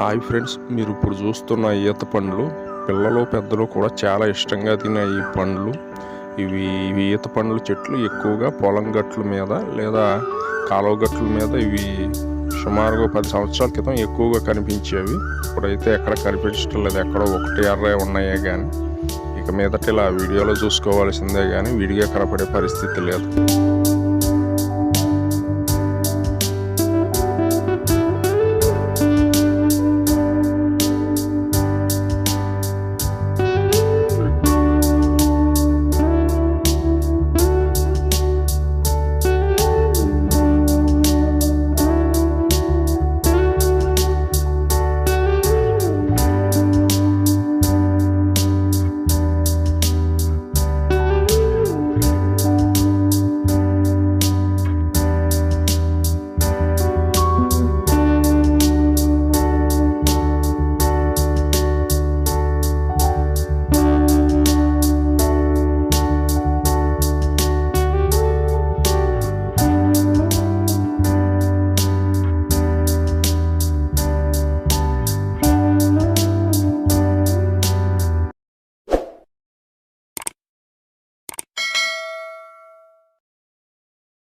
Hi friends మీరు ఇప్పుడు చూస్తున్న ఈత పండ్లు పిల్లలు పెద్దలు కూడా చాలా ఇష్టంగా తినే ఈ పండ్లు. ఇవి ఇవి ఈత పండ్ల చెట్లు ఎక్కువగా పొలం గట్ల మీద లేదా కాలువ గట్ల మీద ఇవి సుమారుగా పది సంవత్సరాల క్రితం ఎక్కువగా కనిపించేవి. ఇప్పుడైతే ఎక్కడ కనిపించడం లేదు ఎక్కడో ఒకటి అర్రే ఉన్నాయే కానీ ఇక మీదట ఇలా వీడియోలో చూసుకోవాల్సిందే కానీ విడిగా కనపడే పరిస్థితి లేదు.